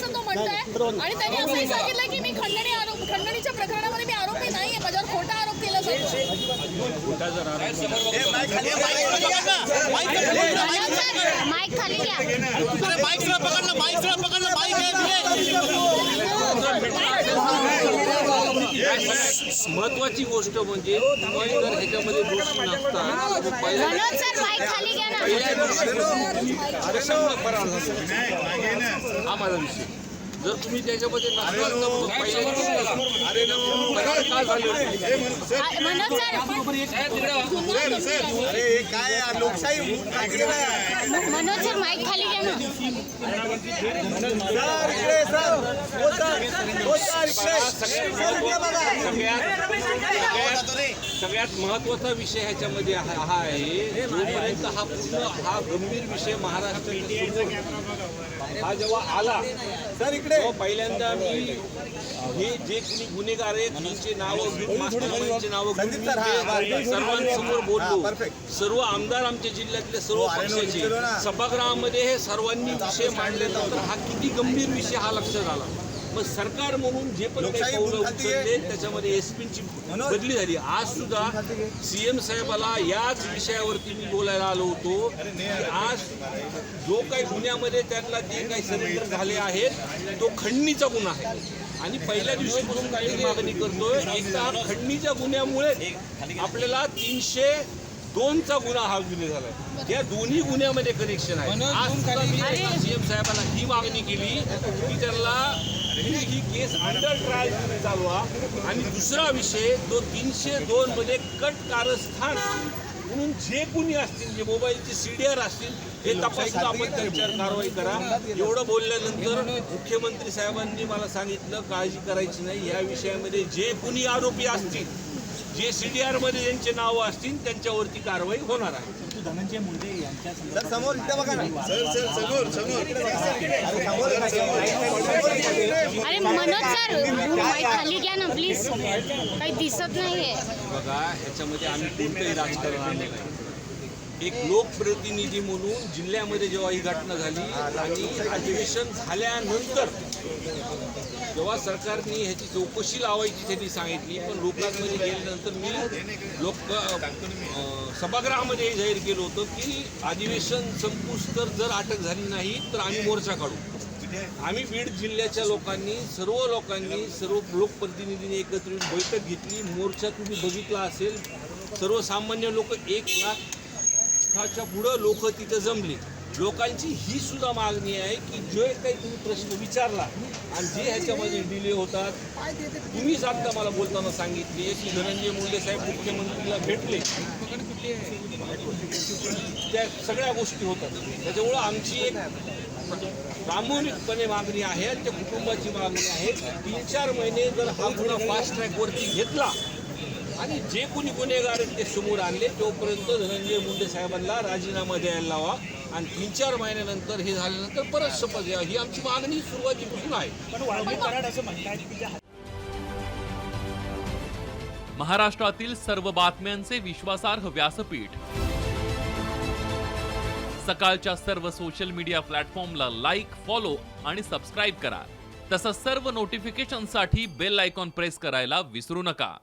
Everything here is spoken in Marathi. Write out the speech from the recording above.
असं तो म्हणतोय आणि त्यांनी असंही सांगितलंय की मी खंडणी आरोप खंडणीच्या प्रकरणामध्ये मी आरोपी नाहीये माझ्यावर खोटा आरोप केला जातो माईक खाली घ्या महत्वाची गोष्ट म्हणजे ह्याच्यामध्ये दोषी नसता तर पहिल्या मनोज सर माईक खाली घ्या ना पहिल्या दिवशी आरक्षण फरार झालं. हा माझा विषय जर तुम्ही त्याच्यामध्ये नसलात तर मग पहिल्या दिवशी अरे फरार का झाले होते? आ, मनोज सर अरे काय यार, लोकशाही? मनोज सर माईक खाली घ्या ना सर, इकडे सर. हो, सर. हो, सर, इकडे. सर, इकडे बघा. सगळ्यात महत्त्वाचा विषय ह्याच्यामध्ये हा हा आहे जोपर्यंत हा पूर्ण हा गंभीर विषय महाराष्ट्रात हा जेव्हा आला सर इकडे पहिल्यांदा मी हे जे कोणी गुन्हेगार आहेत त्यांचे नावं मास्टरमाइंडचे नावं. सर्वांसमोर बोललो. सर्व आमदार आमच्या जिल्ह्यातले सर्व हो, पक्षाचे. सभागृहामध्ये हे सर्वांनी विषय मांडल्यानंतर हा किती गंभीर विषय हा लक्षात आला मग सरकार म्हणून जे पण काही पावलं. उचलले त्याच्यामध्ये एसपीची. बदली झाली. आज सुद्धा सीएम साहेबाला याच विषयावरती मी बोलायला आलो होतो. की आज जो काही गुन्ह्यामध्ये त्यातला जे काही सरेंडर झाले आहेत तो खंडणीचा गुन्हा आहे. आणि पहिल्या दिवशीपासून काही मागणी करतोय एकदा हा खंडणीच्या गुन्ह्यामुळे आपल्याला तीनशे दोनचा गुन्हा हा गुन्हे झालाय. या दोन्ही गुन्ह्यामध्ये कनेक्शन आहे. आज मी सीएम साहेबांना ही मागणी केली की त्यांना ही ही केस अंडर ट्रायल चालवा आणि दुसरा विषय तो तीनशे दोन मध्ये कट कारस्थान म्हणून जे कुणी असतील जे मोबाईलचे सीडीआर असतील हे तपासून आपण त्यांच्यावर कारवाई करा. एवढं बोलल्यानंतर मुख्यमंत्री साहेबांनी मला सांगितलं काळजी करायची नाही. या विषयामध्ये जे कुणी आरोपी असतील जे सीडीआरमध्ये ज्यांचे नावं असतील त्यांच्यावरती कारवाई होणार आहे. सर समोर इकडे बघा ना. सर सर समोर समोर. अरे समोर अरे मनोज सर माईक खाली घ्या ना प्लीज काही दिसत नाहीये. बघा ह्याच्यामध्ये आम्ही कोणतंही राजकारण आणलं नाही. एक लोकप्रतिनिधी म्हणून जिल्ह्यामध्ये जेव्हा ही घटना झाली आणि अधिवेशन झाल्यानंतर जेव्हा सरकारने ह्याची चौकशी लावायची त्यांनी सांगितली पण लोकांमध्ये गेल्यानंतर मी लोक सभागृहामध्ये जाहीर केलं होतं की अधिवेशन संपूस तर जर अटक झाली नाही तर आम्ही मोर्चा काढू. आम्ही बीड जिल्ह्याच्या लोकांनी सर्व लोकांनी सर्व लोकप्रतिनिधींनी एकत्र येऊन बैठक घेतली. मोर्चा तुम्ही बघितला असेल सर्वसामान्य लोक एक लाखाच्या पुढं लोक तिथं जमली. लोकांची ही सुद्धा मागणी आहे की जे काही तुम्ही प्रश्न विचारला आणि जे ह्याच्यामध्ये डिले होतात तुम्हीच आता मला बोलताना सांगितले. की धनंजय मुंडे साहेब मुख्यमंत्रीला भेटले. त्या सगळ्या गोष्टी होतात. त्याच्यामुळं आमची एक प्रामाणिकपणे मागणी आहे आणि त्या कुटुंबाची मागणी आहे. तीन चार महिने जर हा गुन्हा फास्ट ट्रॅकवरती घेतला आणि जे कोणी गुन्हेगार आहेत ते समोर आणले तोपर्यंत धनंजय मुंडे साहेबांना राजीनामा द्यायला लावा. आणि तीन चार महिन्यानंतर हे झाल्यानंतर परत शपथ घ्या. ही आमची मागणी सुरुवातीपासून आहे. महाराष्ट्रातील सर्व बातम्यांचे विश्वासार्ह व्यासपीठ. सकाळच्या सर्व सोशल मीडिया प्लॅटफॉर्मला लाईक फॉलो आणि सबस्क्राईब करा. तसंच सर्व नोटिफिकेशनसाठी बेल आयकॉन प्रेस करायला विसरू नका.